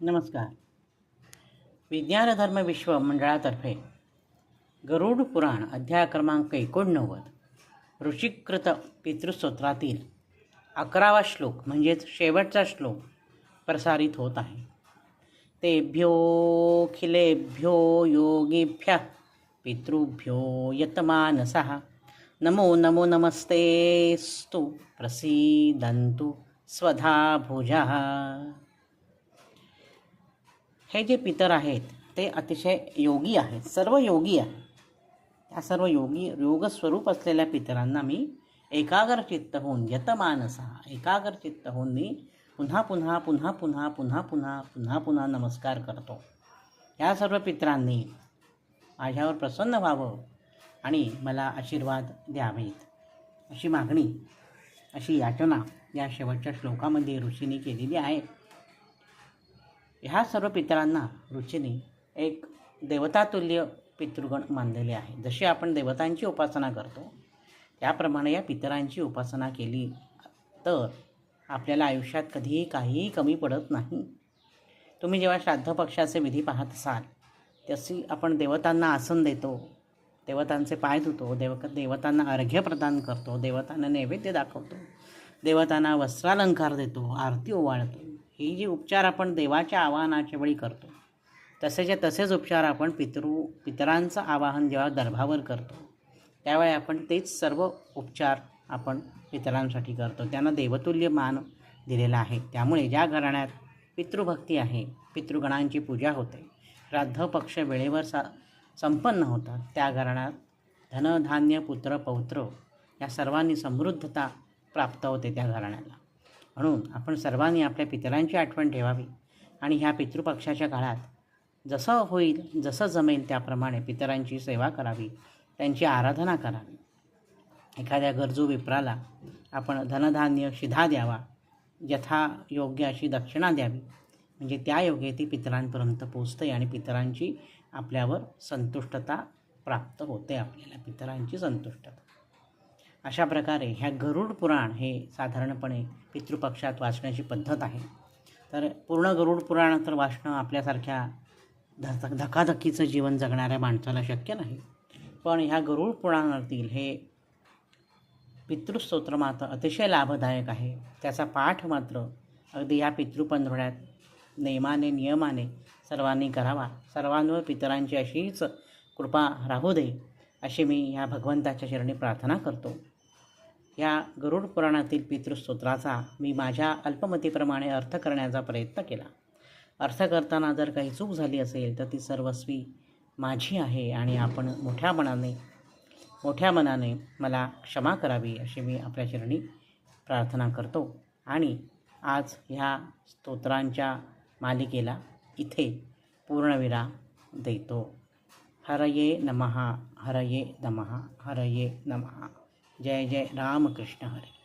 नमस्कार. विज्ञान धर्म विश्व मंडळातर्फे गरुड पुराण अध्याय क्रमांक एकोणनव्वद ऋषिकृत पितृस्तोत्रातील अकरावा श्लोक म्हणजेच शेवटचा श्लोक प्रसारित होत आहे. तेभ्योखिलेभ्यो योगिभ्य पितृभ्यो यतमानसः. नमो नमो नमस्तेस्तु प्रसीदन्तु स्वधा भुजः. हे जे पितर आहेत ते अतिशय योगी आहेत सर्व योगी आहेत. त्या सर्व योगी योगस्वरूप असलेल्या पितरांना मी एकाग्र चित्त होऊन यतमानसा एकाग्र चित्त होऊन मी पुन्हा पुन्हा पुन्हा पुन्हा पुन्हा पुन्हा पुन्हा पुन्हा नमस्कार करतो. या सर्व पितरांनी माझ्यावर प्रसन्न व्हावं आणि मला आशीर्वाद द्यावेत. अशी मागणी अशी याचना या शेवटच्या श्लोकामध्ये ऋषीने केलेली आहे. ह्या सर्व पितरांना ऋषीने एक देवतातुल्य पितृगण मानलेले आहे. जशी आपण देवतांची उपासना करतो त्याप्रमाणे या पितरांची उपासना केली तर आपल्याला आयुष्यात कधीही काहीही कमी पडत नाही. तुम्ही जेव्हा श्राद्ध पक्षाचे विधी पाहत असाल तशी आपण देवतांना आसन देतो देवतांचे पाय धुतो देव देवतांना अर्घ्य प्रदान करतो देवतांना नैवेद्य दाखवतो देवतांना वस्त्रालंकार देतो आरती ओवाळतो. ही जी उपचार आपण देवाच्या आवाहनाच्या वेळी करतो तसेच्या तसेच उपचार आपण पितृ पितरांचं आवाहन जेव्हा दर्भावर करतो त्यावेळी आपण तेच सर्व उपचार आपण पितरांसाठी करतो. त्यांना देवतुल्य मान दिलेला आहे. त्यामुळे ज्या घराण्यात पितृभक्ती आहे पितृगणांची पूजा होते श्राद्ध पक्ष वेळेवर सा संपन्न होतात त्या घराण्यात धनधान्य पुत्र पौत्र या सर्वांनी समृद्धता प्राप्त होते त्या घराण्याला. म्हणून आपण सर्वांनी आपल्या पितरांची आठवण ठेवावी. आणि ह्या पितृपक्षाच्या काळात जसं होईल जसं जमेल त्याप्रमाणे पितरांची सेवा करावी त्यांची आराधना करावी. एखाद्या गरजू विप्राला आपण धनधान्य शिधा द्यावा यथा योग्य अशी दक्षिणा द्यावी. म्हणजे त्या योगे ती पितरांपर्यंत पोचते आणि पितरांची आपल्यावर संतुष्टता प्राप्त होते आपल्याला पितरांची संतुष्टता. अशा प्रकारे ह्या गरुड पुराण हे साधारणपणे पितृपक्षात वाचण्याची पद्धत आहे. तर पूर्ण गरुड पुराण तर वाचणं आपल्यासारख्या धक धकाधकीचं जीवन जगणाऱ्या माणसाला शक्य नाही. पण ह्या गरुड पुराणातील हे पितृस्तोत्र मात्र अतिशय लाभदायक आहे. त्याचा पाठ मात्र अगदी या पितृपंधरवड्यात नेमाने नियमाने सर्वांनी करावा. सर्वांवर पितरांची अशीच कृपा राहू दे अशी मी ह्या भगवंताच्या चरणी प्रार्थना करतो. या गरुड पुराणातील पितृस्तोत्राचा मी माझ्या अल्पमतीप्रमाणे अर्थ करण्याचा प्रयत्न केला. अर्थ करताना जर काही चूक झाली असेल तर ती सर्वस्वी माझी आहे आणि आपण मोठ्या मनाने मोठ्या मनाने मला क्षमा करावी अशी मी आपल्या चरणी प्रार्थना करतो. आणि आज ह्या स्तोत्रांच्या मालिकेला इथे पूर्णविराम देतो. हरये नमः हरये नमः हरये नमः. जय जय रामकृष्ण हरे